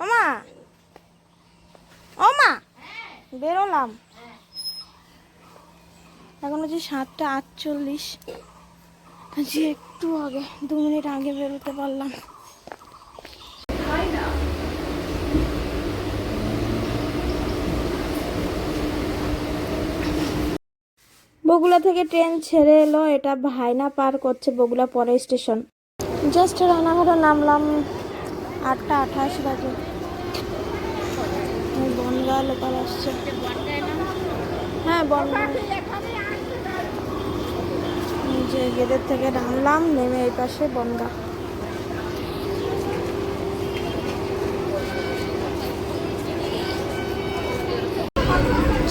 ওমা। ওমা, বেরোলাম। এখন হচ্ছে সাতটা আটচল্লিশ। আজকে একটু আগে, দু মিনিট আগে বেরোতে পারলাম। বগুলা থেকে ট্রেন ছেড়ে এলো, এটা ভাইনা পার করছে বগুলা পরে স্টেশন। জাস্ট রানাঘাটে নামলাম, আটটা আঠাশ বাজে। লোকাল আসছে। হ্যাঁ বনগা যে গেটের থেকে নামলাম, নেমে এই পাশে বনগা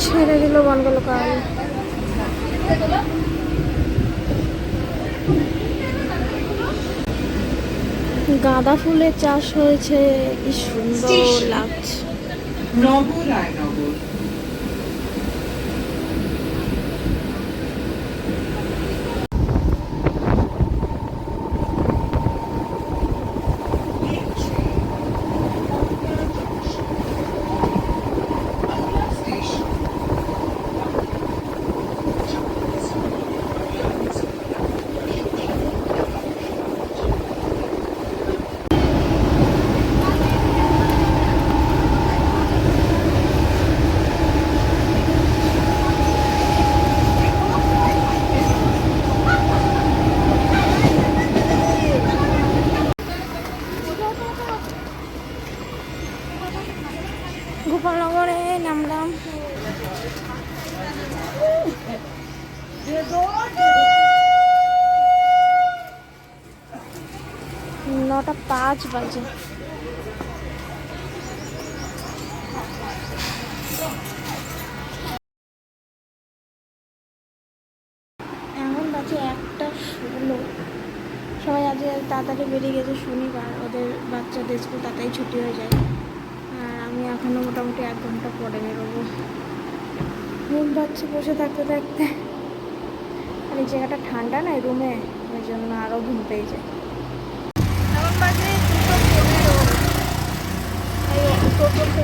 ছেড়ে দিল বনগা লোকাল গাঁদা ফুলের চাষ হয়েছে, কি সুন্দর লাগছে। নগর রায়নগর। গোপালনগরে নামলাম। নটা পাঁচ বাজে। এখন বাজে একটা ষোলো। সবাই আজকে তাড়াতাড়ি বেরিয়ে গেছে, শনিবার। ওদের বাচ্চাদের স্কুল তাড়াতাড়ি ছুটি হয়ে যায়। আমি এখনও মোটামুটি এক ঘণ্টা পরে বেরোবো। ঘুম পাচ্ছে বসে থাকতে থাকতে। আর এই জায়গাটা ঠান্ডা না রুমে ওই জন্য আরও ঘুম পেয়ে যায়। এখন বাজে দুটো পনেরো। টোটো থেকে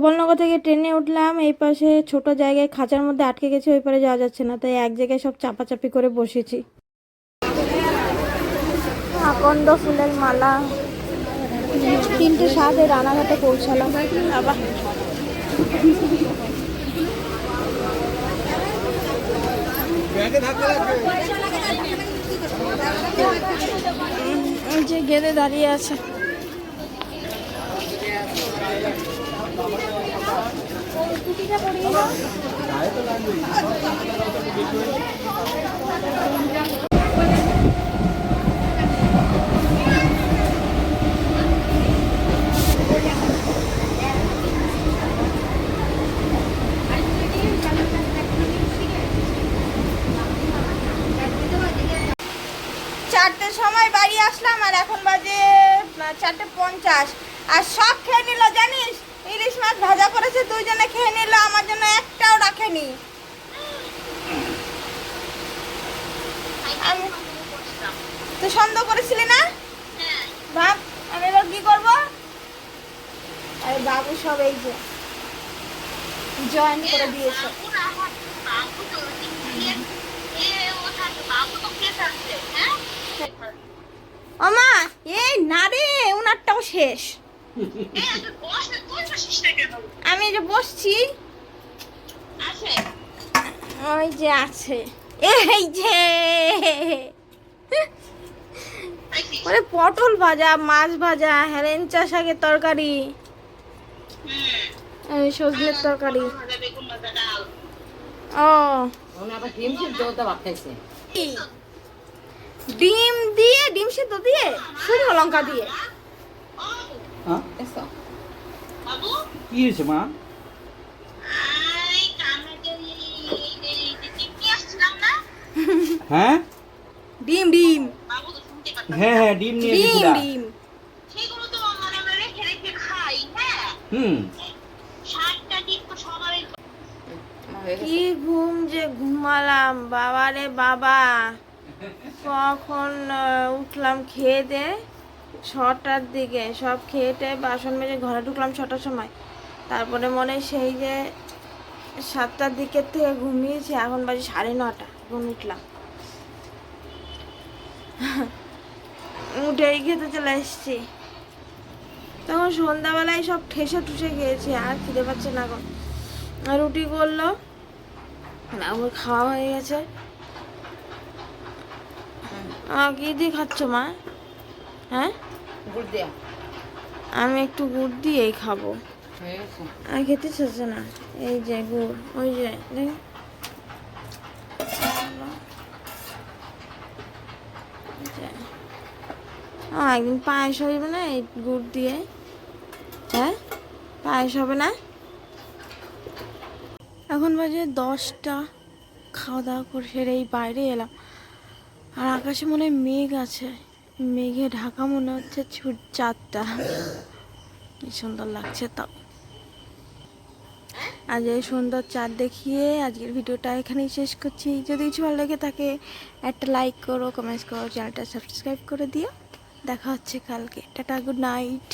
গোপালনগর থেকে ট্রেনে উঠলাম এই পাশে ছোট জায়গায় খাঁচার মধ্যে আটকে গেছে ওই পারে যাওয়া যাচ্ছে না তাই এক জায়গায় সব চাপাচাপি করে বসেছি। আকন্দ ফুলের মালা। তিনটে সাত এই রানাঘাটে পৌঁছালাম। আবার যে গেদে দাঁড়িয়ে আছে। চারটের সময় বাড়ি আসলাম আর এখন বাজে চারটে পঞ্চাশ। আর সব খেয়ে নিল জানিস? ইলিশ মাছ ভাজা করেছে, দুইজনে খেয়ে নিল, আমার জন্য একটাও রাখেনি। আমি তুই সন্দেহ করেছিলি না? ভাব, আমি এবার কি করব? আরে বাবু সব এই যে জয়েন করে দিয়েছে। আমা এই না রে, উনারটাও শেষ। আমি এই যে বসছি। ওই যে আছে। এই যে। ওরে পটল ভাজা মাছ ভাজা হেলেঞ্চা শাকের তরকারি। সজনের তরকারি। ও। ডিম দিয়ে ডিম সিদ্ধ দিয়ে শুকনো লঙ্কা দিয়ে। হ্যাঁ এসো। কি হয়েছে মা? হ্যাঁ? ডিম ডিম। হ্যাঁ হ্যাঁ ডিম নিয়ে ডিম গেছিলাম ডিম। সেগুলো তো মানে আমরা রেখে রেখে খাই হ্যাঁ? হুম। শাকটা ঠিক তো কি ঘুম যে ঘুমালাম বাবা রে বাবা। কখন উঠলাম খেয়ে দে। ছটার দিকে সব খেয়েটে বাসন মেজে ঘরে ঢুকলাম ছটার সময়। তারপরে মনে সেই যে সাতটার দিকের থেকে ঘুমিয়েছি, এখন বাজে সাড়ে নটা, ঘুম উঠলাম। উঠেই খেতে চলে এসেছি। তখন সন্ধ্যাবেলায় সব ঠেসে ঠুসে খেয়েছি, আর খিদে পাচ্ছে না এখন রুটি করল আমার খাওয়া হয়ে গেছে। কি দিয়ে খাচ্ছ মা? হ্যাঁ? গুড় দেয়া আমি একটু গুড় দিয়েই খাব। আর খেতে চাচ্ছে না। এই যে গুড় ওই যে দেখ। একদিন পায়েস হইবে না এই গুড় দিয়ে? হ্যাঁ? পায়েস হবে না? এখন বাজে দশটা। খাওয়া দাওয়া করে সেরে এই বাইরে এলাম। আর আকাশে মনে হয় মেঘ আছে। মেঘে ঢাকা মনে হচ্ছে ছুট চাঁদটা কি সুন্দর লাগছে তাও আজ এই সুন্দর চাঁদ দেখিয়ে আজকের ভিডিওটা এখানেই শেষ করছি। যদি কিছু ভালো লাগে থাকে, একটা লাইক করো কমেন্টস করো চ্যানেলটা সাবস্ক্রাইব করে দিও। দেখা হচ্ছে কালকে। Tata good night